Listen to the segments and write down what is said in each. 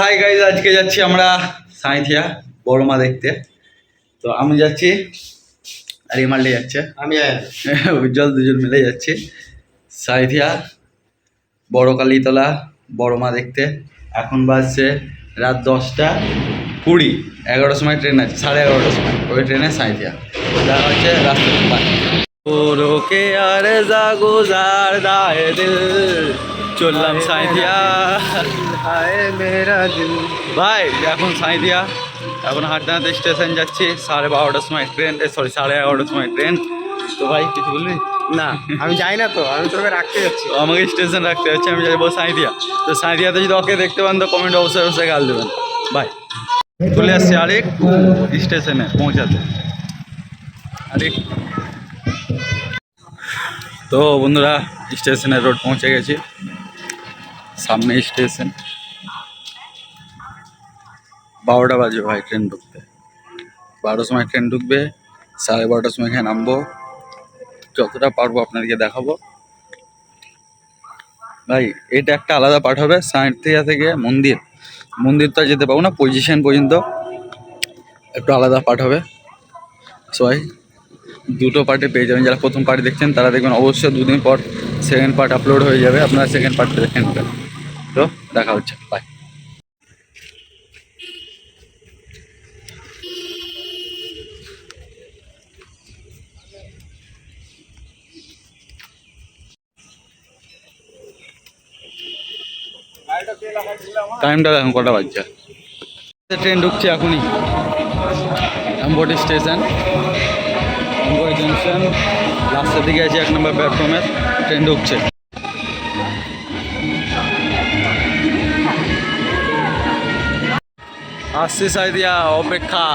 Hi guys আজকে যাচ্ছি আমরা সাঁইথিয়া বড় মা দেখতে। তো আমি যাচ্ছি আর ইমালটি যাচ্ছে। আমি উজ্জ্বল দুজন মিলে যাচ্ছি। সাঁইথিয়া বড় কালীতলা বড় মা দেখতে। এখন বাজছে রাত দশটা কুড়ি এগারোটার সময় ট্রেন আছে সাড়ে এগারোটার সময়। ওই ট্রেনে সাঁইথিয়া। দেখা হচ্ছে রাস্তা রোকে আর যা গুজার দায় দিল। চললাম সাঁইথিয়া। হায় মেরা দিল ভাই এখন সাঁইদিয়া এখন হাটদানাতে স্টেশন যাচ্ছি সাড়ে বারোটার সময় ট্রেন সরি সাড়ে এগারোটার সময় ট্রেন তো ভাই কিছু বলবি? না আমি যাই না তো আমি তোকে রাখতে যাচ্ছি। আমাকে স্টেশন রাখতে হচ্ছে আমি যাব সাঁইদিয়া তো সাঁইদিয়াতে যদি ওকে দেখতে পান তো কমেন্ট অবশ্যই অবশ্যই গাল দেবেন। বাই। চলে আসছি আরেক স্টেশনে পৌঁছাতে। আরেক। তো বন্ধুরা স্টেশনের রোড পৌঁছে গেছি। সামনে স্টেশন। বারোটা বাজে ভাই, ট্রেন ঢুকতে। বারোটার সময় ট্রেন ঢুকবে, সাড়ে বারোটার সময় এখানে নামবো। যতটা পারব আপনাদেরকে দেখাবো। ভাই, এটা একটা আলাদা পাঠ হবে, সাঁইথিয়া থেকে মন্দির। মন্দির তো যেতে পারব না পজিশন পর্যন্ত। একটু আলাদা পাঠ হবে। সবাই দুটো পার্টে পেয়ে যাবেন। যারা প্রথম পার্ট দেখছেন, তারা দেখবেন অবশ্যই দুদিন পর সেকেন্ড পার্ট আপলোড হয়ে যাবে। আপনারা সেকেন্ড পার্টটা দেখে নেবেন। দেখা হচ্ছে। বাই টাইমটা দেখুন কটা বাজছে? ট্রেন ঢুকছে এখনই। আম্বটি স্টেশন আম্বটি জংশন রাস্তার দিকে আছে এক নম্বর প্ল্যাটফর্মের ট্রেন ঢুকছে। আসছে সাইদিয়া অপেক্ষা।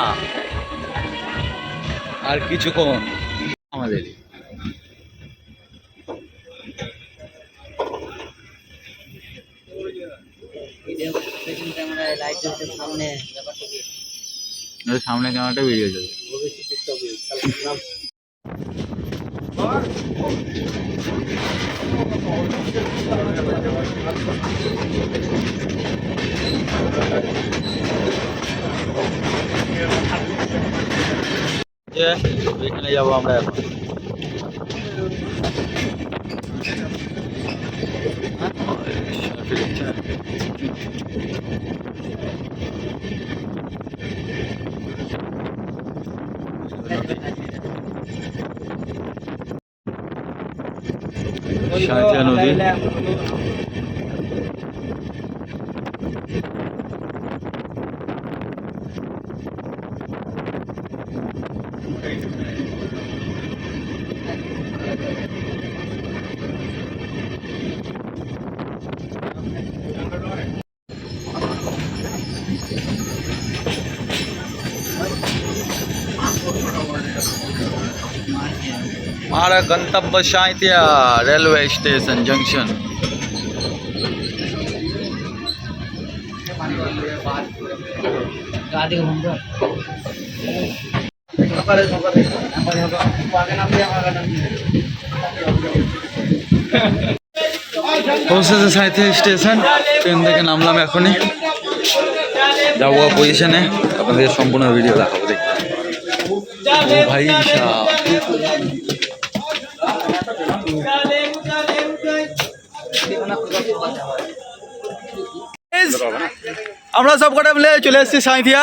আর কিছুক্ষণ। আমাদের। সামনে ক্যামেরাটা বেরিয়ে যাবে। যে এখানে যাব আমরা এখন সাঁইথিয়া নদী हमारा गंतव्य साइतिया रेलवे स्टेशन जंक्शन গা থেকে বন্ধ পৌঁছেছে সাঁইথিয়া স্টেশন ট্রেন থেকে নামলাম এখনই। যাব পজিশনে আপনাদের সম্পূর্ণ ভিডিও দেখাবো দেখতে ভাই। আমরা সব কটা মিলে চলে এসেছি সাঁইথিয়া।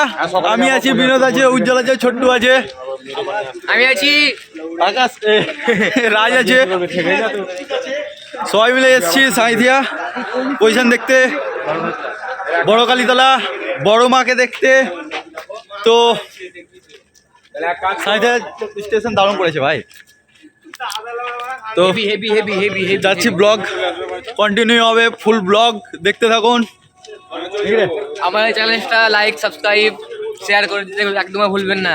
আমি আছি বিনোদ আছে উজ্জ্বল আছে ছোট্টু আছে। আমি আছি। আকাশ রাজ আছে। সবাই মিলে এসেছি সাঁইথিয়া। পজিশন দেখতে। বড় কালীতলা বড় মাকে দেখতে। তো সাঁইথিয়া স্টেশন দারুণ করেছে ভাই। তো হেভি হেভি হেভি হেভি যাচ্ছি ব্লগ কন্টিনিউ হবে ফুল ব্লগ দেখতে থাকুন। ঠিক আমার এই চ্যানেলটা লাইক সাবস্ক্রাইব শেয়ার করে দিতে একদমই ভুলবেন না।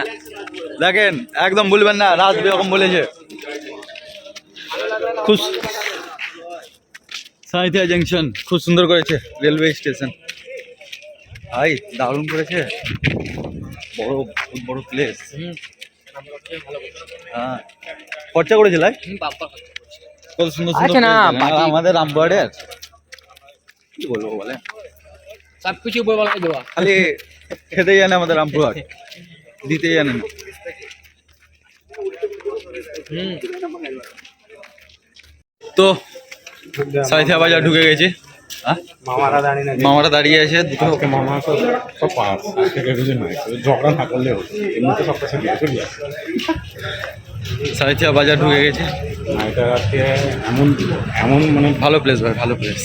দেখেন একদম ভুলবেন না রাজ এরকম বলেছে। খুব সাঁইথিয়া জাংশন খুব সুন্দর করেছে রেলওয়ে স্টেশন ভাই দারুণ করেছে। বড় খুব বড় প্লেস হ্যাঁ। খরচা করেছিল কত সুন্দর না, বাকি- আমাদের রামপুরহাটের কি বলব বলে সব কিছু উপর বলা খালি খেতে জানে আমাদের রামপুরহাট। দিতে জানে না। তো সাইথিয়া বাজার ঢুকে গেছি? মামারা দাঁড়িয়ে আছে। দুটো মামা সব সব পাস আজকে রেভিশন ঝগড়া না করলে হতো এমনিতে সব কাছে দিয়ে চলে আসে সাইথিয়া বাজার ঢুকে গেছে। এটা এমন এমন মানে ভালো প্লেস ভাই ভালো প্লেস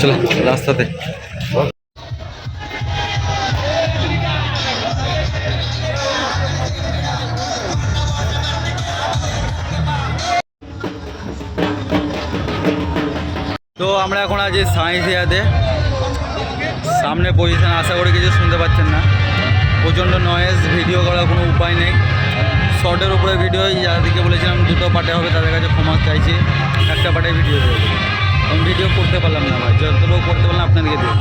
চলো রাস্তাতে। তো আমরা এখন আছি ইয়াতে সামনে পজিশন আশা করে কিছু শুনতে পাচ্ছেন না। প্রচণ্ড নয়েজ ভিডিও করার কোনো উপায় নেই। শর্টের উপরে ভিডিও যাদেরকে বলেছিলাম দুটো পার্টে হবে, তাদের কাছে ক্ষমা চাইছি। একটা পার্টে ভিডিও করব আমি ভিডিও করতে পারলাম না ভাই, যতটুকু করতে পারলাম আপনাদেরকে দিয়ে